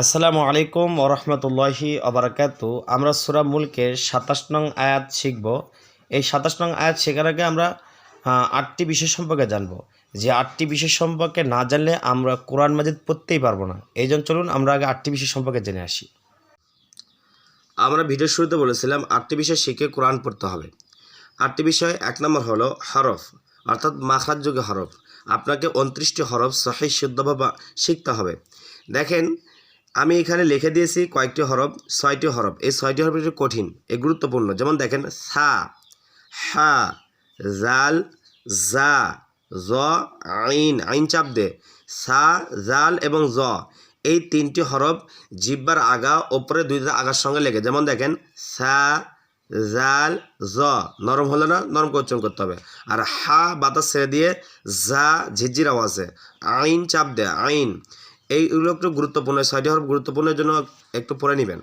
আসসালামু আলাইকুম ওরহমতুল্লাহি অবরাকাত আমরা সুরা মুলকের সাতাশ নং আয়াত শিখব। এই সাতাশ নং আয়াত শেখার আগে আমরা আটটি বিষয় সম্পর্কে জানব। যে আটটি বিষয় সম্পর্কে না জানলে আমরা কোরআন মাজিদ পড়তেই পারব না। এই চলুন আমরা আগে আটটি বিষয় সম্পর্কে জেনে আসি। আমরা ভিডিও শুরুতে বলেছিলাম, আটটি বিষয় শিখে কোরআন পড়তে হবে। আটটি বিষয়, এক নম্বর হলো হরফ, অর্থাৎ মাখরাজযোগ্য হরফ। আপনাকে উনত্রিশটি হরফ সহি শুদ্ধভাবে শিখতে হবে। দেখেন আমি এখানে লিখে দিয়েছি কয়েকটি হরফ, ছয়টি হরফ। এই ছয়টি হরফ একটু কঠিন, এ গুরুত্বপূর্ণ। যেমন দেখেন, সা, হা, জাল, জা, জ, আইন আইন চাপ দে। সা, জাল এবং জ, এই তিনটি হরফ জিব্বার আগা ওপরে দুই আগার সঙ্গে লেগে। যেমন দেখেন, সা, জাল, জ, নরম হলে না নরম উচ্চারণ করতে হবে। আর হা বাতাস ছেড়ে দিয়ে জা, ঝিরঝির আওয়াজে। আইন চাপ দে, আইন। এইগুলো একটু গুরুত্বপূর্ণ ছয়টি হরফ গুরুত্বপূর্ণের জন্য একটু পড়ে নেবেন।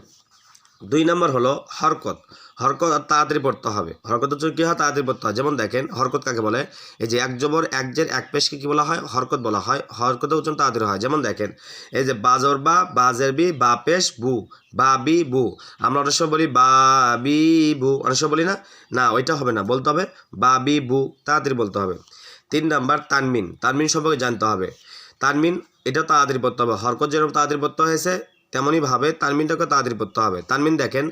দুই নম্বর হলো হরকত। হরকত তাড়াতাড়ি পড়তে হবে। হরকত হচ্ছে কী হয়? তাড়াতাড়ি পড়তে হয়। যেমন দেখেন, হরকত কাকে বলে? এই যে এক জবর, এক জের, এক পেশকে কী বলা হয়? হরকত বলা হয়। হরকতের উচ্চারণ তাড়াতাড়ি হয়। যেমন দেখেন, এই যে বাজর বা বাজের বি, বা পেশ, বু। বা বি, বু। আমরা অনেক সময় বলি বা বি, বু। অনেক সময় বলি না? না, ওইটা হবে না। বলতে হবে বা বি, বু। তাড়াতাড়ি বলতে হবে। তিন নাম্বার, তানমিন। তানমিন সম্পর্কে জানতে হবে। তানমিন, এটাও তাড়াতাড়ি পড়তে হবে। হরকত যেরকম তাড়াতাড়ি পড়তে হয়েছে তেমনইভাবে তানমিনটাকে তাড়াতাড়ি পড়তে হবে। তানমিন দেখেন,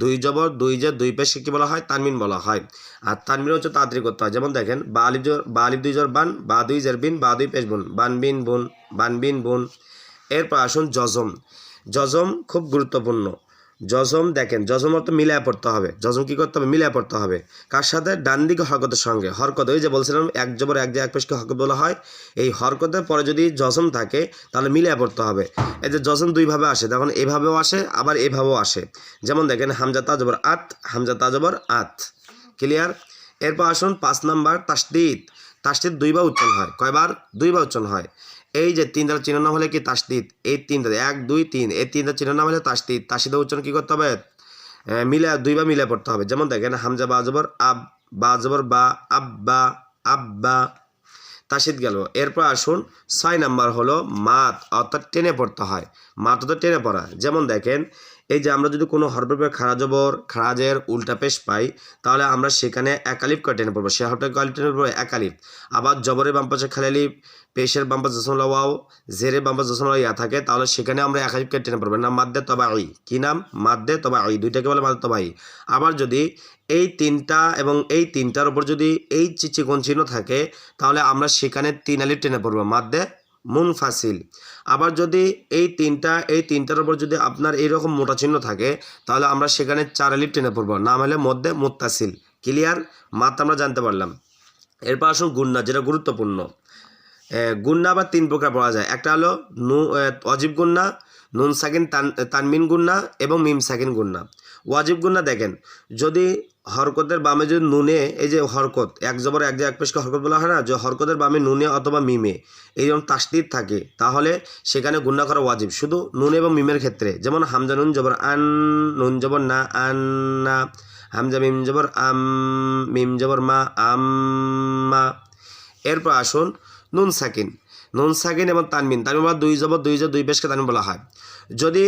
দুই জবর, দুই যে দুই পেশকে কী বলা হয়? তানমিন বলা হয়। আর তানমিন হচ্ছে তাড়াতাড়ি করতে হয়। যেমন দেখেন, বা আলিফ জোর, বা আলিফ দুই জোর বান, বা দুই জের বিন, বা দুই পেশ বুন বান বিন বুন, বান বিন বুন। এরপর আসুন জজম। জজম খুব গুরুত্বপূর্ণ। জজম দেখেন, জজম অর্থ মিলায় পড়তে হবে। জজম কী করতে হবে? মিলায় পড়তে হবে। কার সাথে? ডান দিকে হরকতের সঙ্গে। হরকত, ওই যে বলছিলাম, এক জবর, এক যে এক পেশকে হরকত বলা হয়। এই হরকতের পরে যদি জজম থাকে, তাহলে মিলায় পড়তে হবে। এই যে জজম দুইভাবে আসে। তখন এভাবেও আসে, আবার এভাবেও আসে। যেমন দেখেন, হামজা তাজবর আত, হামজা তাজবর আত। ক্লিয়ার এরপর আসুন, পাঁচ নাম্বার তাসদিদ। তাসদিদ দুইবার উচ্চারণ হয়। কয়বার? দুইবার উচ্চারণ হয়। এই যে তিনটা চিহ্ন নাম হলে কি তাসদিদ? এই তিনটা এক, দুই, তিন। এই তিনটা চিহ্ন নাম হলে তাসদিদ। তাসদিদের উচ্চারণ কী করতে হবে? মিলা দুইবার মিলে পড়তে হবে। যেমন দেখেন, হামজা, বা বাজবর আব, বা বাজবর বা আব্বা আব্বা তাসিদ গেল। এরপর আসুন, ছয় নাম্বার হলো মাত, অর্থাৎ টেনে পড়তে হয়। মাত অর্থাৎ টেনে পড়া। যেমন দেখেন এই যে আমরা যদি কোনো হরফের খাড়া জবর খারাজের উল্টা পেশ পাই, তাহলে আমরা সেখানে একালিপ টেনে পড়ব। সে হরফটা একালিপ টেনে পড়ব একালিপ। আবার জবরের বাম পাশে খালিলিপ পেশের বাম পাশে জসমলা ওয়াও জেরের বাম পাশে জসমলা ইয়া থাকে, তাহলে সেখানে আমরা একালিপকে টেনে পড়ব। না মাদ্দে তবা আই কি নাম? মাদ্দে তবা আই দুইটাকে বলে মাদ্দে তবা আই আবার যদি এই তিনটা এবং এই তিনটার উপর যদি এই চি- চিকন চিহ্ন থাকে, তাহলে আমরা সেখানে তিন আলিপ টেনে পড়ব। মাদ্দে মুনফাসিল। আবার যদি এই তিনটা, এই তিনটার উপর যদি আপনার এইরকম মোটা চিহ্ন থাকে, তাহলে আমরা সেখানে চার আলিপ টেনে পড়ব। নাম হলে মধ্যে মুত্তাসিল। ক্লিয়ার? মাত আমরা জানতে পারলাম। এরপর আসুন গুন্না, যেটা গুরুত্বপূর্ণ। গুন্না আবার তিন প্রকার পাওয়া যায়। একটা হলো নু অজীব গুন্না, নুন সাকিন তান, তানমিন গুন্না এবং মিম সাকিন গুন্না। ওয়াজিব গুন্না দেখেন, যদি হরকতের বামে যদি নুনে, এই যে হরকত, এক জবর এক যে এক পেশকে হরকত বলা হয় না? যে হরকতের বামে নুনে অথবা মিমে এইরকম তাসদিদ থাকে, তাহলে সেখানে গুন্না করা ওয়াজিব। শুধু নুন এবং মিমের ক্ষেত্রে, যেমন হামজা নুন জবর আন, নুন জবর না, আন, না, হামজা মিম জবর আম, মিম জবর মা আম্মা এরপর আসুন নুন সাকিন। নুন সাকিন এবং তানমিন তানমিন বলা দুই জবর দুই জবর দুই পেশকে তানমিন বলা হয়। যদি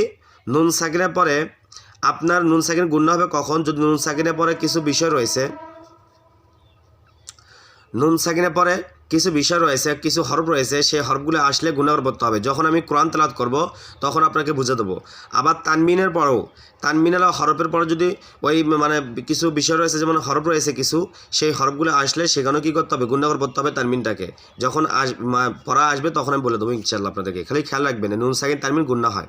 নুন সাকিনের পরে আপনার নুন সাকিন গুণ্য হবে কখন? যদি নুন সাকিনের পরে কিছু বিষয় রয়েছে, নুন সাকিনের পরে কিছু বিষয় রয়েছে, কিছু হরফ রয়েছে, সেই হরফগুলো আসলে গুণাগর পড়তে হবে। যখন আমি কোরআন তেলাত করব, তখন আপনাকে বুঝে দেবো। আবার তানমিনের পরেও তানমিনের হরফের পরে যদি ওই মানে কিছু বিষয় রয়েছে, যেমন হরফ রয়েছে কিছু, সেই হরফগুলো আসলে সেখানেও কী করতে হবে? গুণাগর পড়তে হবে তানমিনটাকে। যখন আস পড়া আসবে, তখন আমি বলে দেবো ইনশাল্লাহ আপনাদেরকে। খালি খেয়াল রাখবেন, নুন সাকিন, তানমিন গুণা হয়।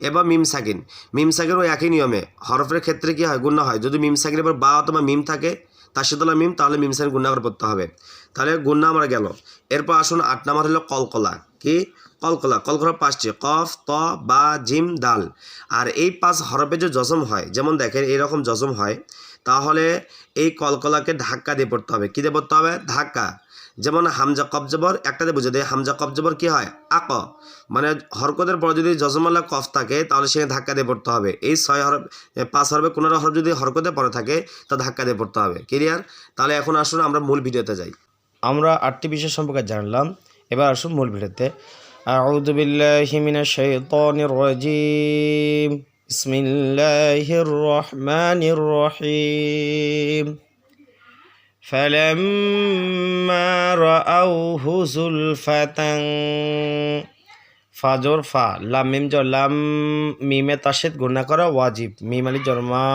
এবার মিম সাকিন। মিম সাকিনও একই নিয়মে। হরফের ক্ষেত্রে কি হয়? গুণা হয়। যদি মিম সাকিনের পর বা অথবা মিম থাকে, তার তাসিদুল্লাহ মিম, তাহলে মিম সাকিন গুণা করে পড়তে হবে। তাহলে গুণা আমরা গেল। এরপর আসুন আট নাম্বার হলো কলকলা। কি? কলকলা। কলকলা পাঁচটি কফ, ত, বা, জিম, দাল। আর এই পাঁচ হরফে যে জজম হয়, যেমন দেখেন এইরকম জজম হয়, তাহলে এই কলকলাকে ধাক্কা দিয়ে পড়তে হবে। কী দিয়ে পড়তে হবে? ধাক্কা। যেমন হামজা কবজবর একটাতে বুঝে দেয় হামজা কবজবর কি হয় আক মানে হরকতের পর যদি জজমাল্লা কফ থাকে তাহলে সেখানে ধাক্কা দিয়ে পড়তে হবে এই ছয় হরফ এ, পাঁচ হরফে কোনো হরফ যদি হরকতে পরে থাকে তা ধাক্কা দিয়ে পড়তে হবে ক্লিয়ার তাহলে এখন আসুন আমরা মূল ভিডিওতে যাই আমরা আটটি বিষয় সম্পর্কে জানলাম এবার আসুন মূল ভিডিওতে أعوذ بالله من الشيطان الرجيم بسم الله الرحمن الرحيم فلما رأوه زلفة ফাজর ফা লাম মিম জ লাম মিমে তাসেদ গুণা করা ওয়াজিব মিম আলি জন্মা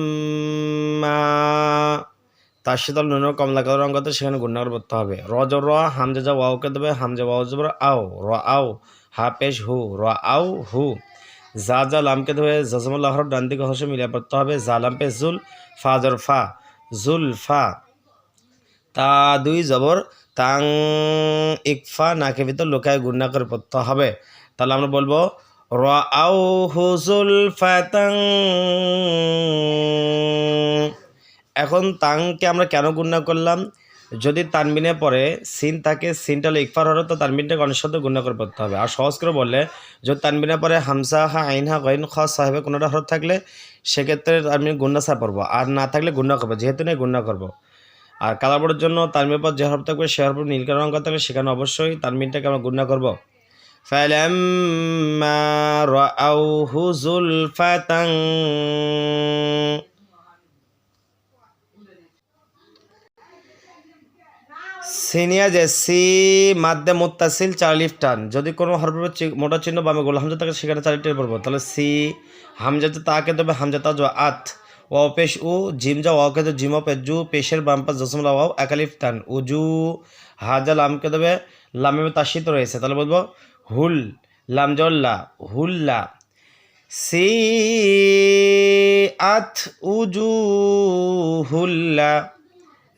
ফালাম্মা তার সাথে নুন কমলা কালার রঙ করতে সেখানে গুণাগার করতে হবে র জ র হামজা যা ওয়াওকে দেবে হামজা ওয়াও জবর আও র আও হা পেশ হু র আও হু যা জা লামকে দেবে জজমুল্লাহ হরফ ডান দিকে হসে মিলিয়ে পড়তে হবে। যা লাম পেশ জুল ফা জর ফা। জুল ফা। তা দুই জবর তাং ইকফা নাকে ভিতর লোকায় গুন্না করে পড়তে হবে। তাহলে আমরা বলব র আও হুজুল ফাতাং। এখন তাংকে আমরা কেন গুন্না করলাম? যদি তানবিনে পরে সিন থাকে সিনটা হলো ইকফার হলো তো তানবিনটাকে অনেক সাথে গুণা করে পড়তে হবে আর সহজ করে বললে যদি তানবিনে পরে হামসা হা আইন হা গইন খ সাহেবে কোনোটা হরফ থাকলে সেক্ষেত্রে আমি গুন্না সা পড়বো আর না থাকলে গুণা করবো যেহেতু নেই গুণা করবো আর কালাবোর্ডের জন্য তানবিনের পর যে হরফ থাকবে সে হরফ নীল কালার রঙ থাকলে সেখানে অবশ্যই তানবিনটাকে আমরা গুণা করবো فلما رأوه زلفة সিনিয়া যে সি মাদ্দে মুত্তাসিল চার টান যদি কোনো হরফের মোটা চিহ্ন বা আমি গোল হামজা থাকে, সেখানে চার টের পড়ব। তাহলে সি হামজাতে তাকে দেবে, হামজা তা জো আত। ও পেশ উ, জিম যা ওকে তো জিম পেশ জু, পেশের বাম পাশ জসমলা ওয়াও একালিফ টান উজু হাজা লামকে দেবে, লামে তাসিত রয়েছে। তাহলে বলব, হুল, লাম জল্লা হুল্লা সি, আত উজু হুল্লা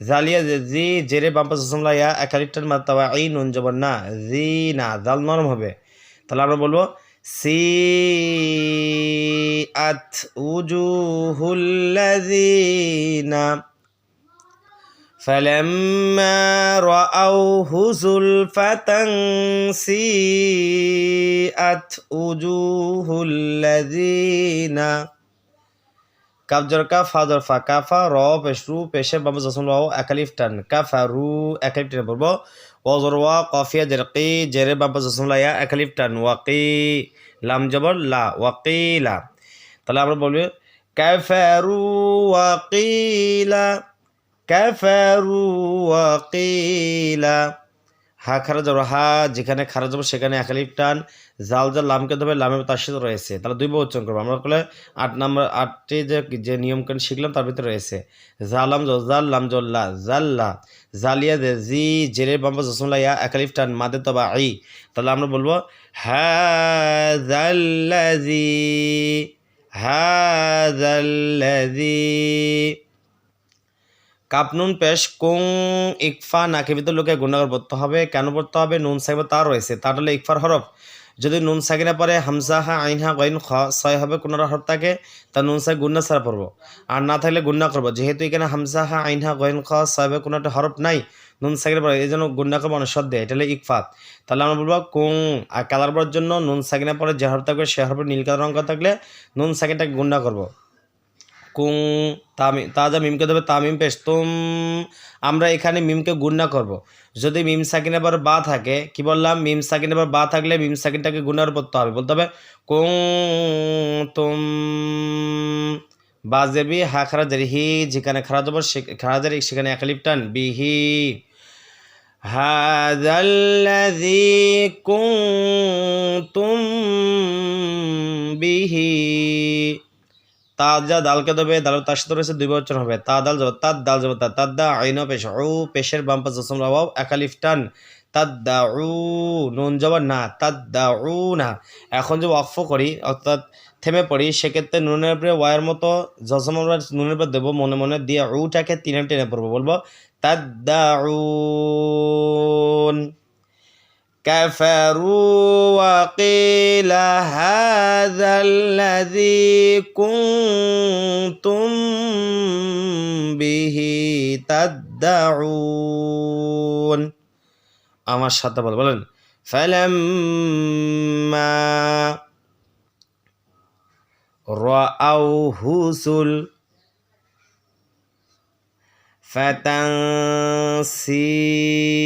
জালিয়া যে জি জেরে বাম্পা জসমলা ইয়া একালিফটার মাত্তাওয়া এই নুন জবর না জি না জাল নরম হবে তাহলে আমরা বলবো সি আত উজু হুল্লাযিনা فلما رأوه زلفة سيئت وجوه الذين কাফ জর কাফ ফা কাফা র পেশ রু পেশে বাবু জসম রাও একালিফ টান কাফা রু একালিফ টান পড়ব ও জর ওয়া কফিয়া জের কি জেরে বাবু জসম লাইয়া একালিফ টান ওয়াকি লাম জবর লা ওয়াকিলা তাহলে আমরা বলব কাফারু ওয়াকিলা কাফারু ওয়াকিলা হা খারা যাব, হা যেখানে খারা যাব সেখানে একালিফ টান, জাল জাল লামকে দেবে লামে তার সাথে রয়েছে। তাহলে দুই বার উচ্চারণ করব। আমরা বলে আট নাম্বার, আটটি যে যে নিয়মকানুন শিখলাম তার ভিতরে রয়েছে। জালাম জাল লাম জল্লা জাল্লা জালিয়া দে, জি জেরে বাম্বা জসমলা ইয়া একালিফ টান, মাদে তবা আই তাহলে আমরা বলব হ্যাঁ জাল্লাজি হ্যাঁ জাল্লাজি কাপ নুন পেশ, কুং, ইকফা নাকে ভিতর লোকে গুণাগার পড়তে হবে। কেন পড়তে হবে? নুন সাহেব তা রয়েছে। তার হলো ইকফার হরফ। যদি নুন সাকিনা পরে হামজা হা, আইন হা, গইন খ, ছয় হবে কোনো হরফ থাকে, তা নুন সাহেব গুন্না ছাড়া পড়ব। আর না থাকলে গুন্না করব। যেহেতু এখানে হামজা হা, আইন হা, গইন খ, ছয় হবে কোনো একটা হরফ নাই, নুন সাকিনা পরে এই জন্য গুন্না করব অনেক দেয়। এটা হলো ইকফাত তাহলে আমরা বলব কুং। আর কালার পড়ার জন্য নুন সাকিনা পরে যে হরফ থাকবে, সে হরফের নীল কালার রঙ থাকলে নুন সাকিনটাকে গুন্না করব। কুং তামি তাজা মিমকে দেবে তামিম পেশ তুম আমরা এখানে মিমকে গুণনা করব। যদি মিম সাকিনের পর বা থাকে কি বললাম মিম সাকিনের পর বা থাকলে মিম সাকিনটাকে গুণার করতে হবে বলতে হবে কুং তুম বাজেবি হা খারাজারি হি যেখানে খারাজ খারাজারি সেখানে একালিপ টান বিহি هذا الذي كنتم به তাজা দালকে দেবে দাল তার সাথে রয়েছে, দুই বছর হবে। তা দাল যাব তাদ দাল যাব তা তাদ দা, আইন পেশ, উ, পেশের বাম পাশ জসম রাও একালিফ টান। তাদ দা, উ, নুন যাব না, তাদ দা, উ, না। এখন যে ওয়াকফ করি, অর্থাৎ থেমে পড়ি, সেক্ষেত্রে নুনের উপরে ওয়ার মতো জসম নুনের উপরে দেবো, মনে মনে দিয়ে উটাকে তিনে টেনে পড়ব, বলব, তাদ দা كفروا وقيل هذا الذي كنتم به تدعون আমার সাথে বল বলেন فلما رأوه زل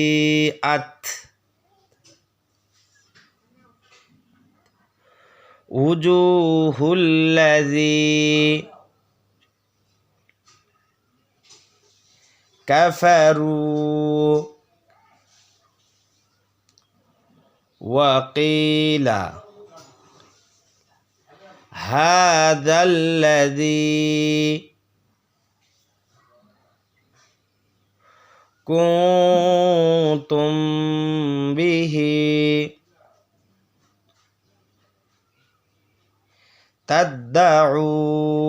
فتنسيئت وجوه الذي كفروا وقيل هذا الذي كنتم به তাদ্দাউন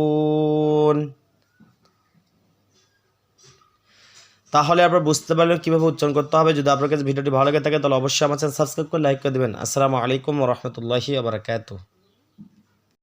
তাহলে আপনারা বুঝতে পারলেন কীভাবে উচ্চারণ করতে হবে। যদি আপনার কাছে ভিডিওটি ভালো লাগে থাকে, তাহলে অবশ্যই আমার চ্যানেল সাবস্ক্রাইব করে লাইক করে দেবেন। আসসালামু আলাইকুম রহমতুল্লাহি আবরকাত